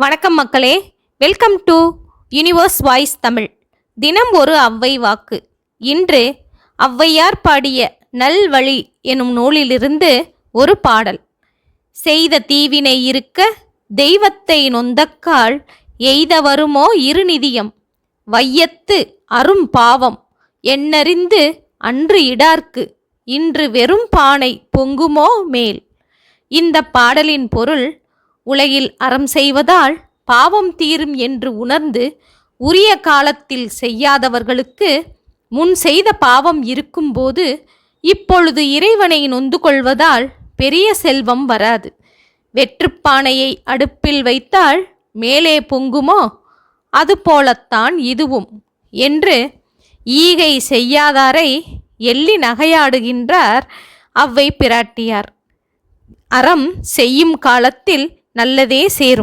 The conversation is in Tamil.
வணக்கம் மக்களே. Welcome to universe voice Tamil தினம் ஒரு அவ்வை வாக்கு. இன்று ஔவையார் பாடிய நல்வழி எனும் நூலிலிருந்து ஒரு பாடல். செய்த தீவினை இருக்க தெய்வத்தை நொந்தக்கால் எய்த வருமோ இருநிதியம். வையத்து அரும் பாவம் எண்ணறிந்து அன்று இடார்க்கு. இன்று வெறும் பானை பொங்குமோ மேல். இந்த பாடலின் பொருள் உலகில் அறம் செய்வதால் பாவம் தீரும் என்று உணர்ந்து உரிய காலத்தில் செய்யாதவர்களுக்கு முன் செய்த பாவம் இருக்கும்போது இப்பொழுது இறைவனை நொந்து கொள்வதால் பெரிய செல்வம் வராது. வெற்றுப்பானையை அடுப்பில் வைத்தால் மேலே பொங்குமோ? அதுபோலத்தான் இதுவும் என்று ஈகை செய்யாதாரை எள்ளி நகையாடுகின்றார் அவ்வை பிராட்டியார். அறம் செய்யும் காலத்தில் நல்லதே சேரும்.